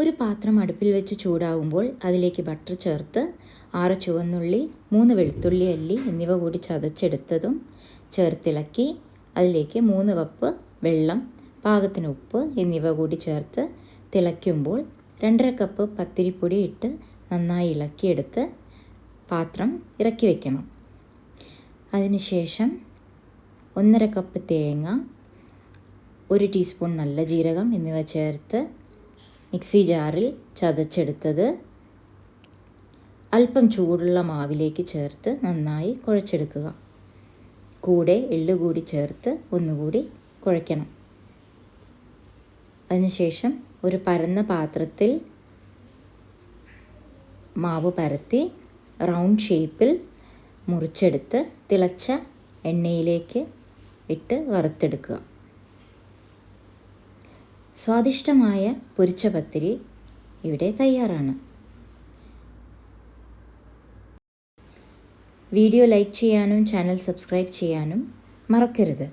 ഒരു പാത്രം അടുപ്പിൽ വെച്ച് ചൂടാകുമ്പോൾ അതിലേക്ക് ബട്ടർ ചേർത്ത് ആറ് ചുവന്നുള്ളി മൂന്ന് വെളുത്തുള്ളി അല്ലി എന്നിവ കൂടി ചതച്ചെടുത്തതും ചേർത്തിളക്കി അതിലേക്ക് മൂന്ന് കപ്പ് വെള്ളം പാകത്തിന് ഉപ്പ് എന്നിവ കൂടി ചേർത്ത് തിളയ്ക്കുമ്പോൾ രണ്ടര കപ്പ് പത്തിരിപ്പൊടി ഇട്ട് നന്നായി ഇളക്കിയെടുത്ത് പാത്രം ഇറക്കി വയ്ക്കണം അതിനുശേഷം ഒന്നര കപ്പ് തേങ്ങ ഒരു ടീസ്പൂൺ നല്ല ജീരകം എന്നിവ ചേർത്ത് മിക്സി ജാറിൽ ചതച്ചെടുത്തത് അല്പം ചൂടുള്ള മാവിലേക്ക് ചേർത്ത് നന്നായി കുഴച്ചെടുക്കുക. കൂടെ എള്ളു കൂടി ചേർത്ത് ഒന്നുകൂടി കുഴയ്ക്കണം. അതിനുശേഷം ഒരു പരന്ന പാത്രത്തിൽ മാവ് പരത്തി റൗണ്ട് ഷേപ്പിൽ മുറിച്ചെടുത്ത് തിളച്ച എണ്ണയിലേക്ക് ഇട്ട് വറുത്തെടുക്കുക. സ്വാദിഷ്ടമായ പൊരിച്ച പത്തിരി ഇവിടെ തയ്യാറാണ്. വീഡിയോ ലൈക്ക് ചെയ്യാനും ചാനൽ സബ്സ്ക്രൈബ് ചെയ്യാനും മറക്കരുത്.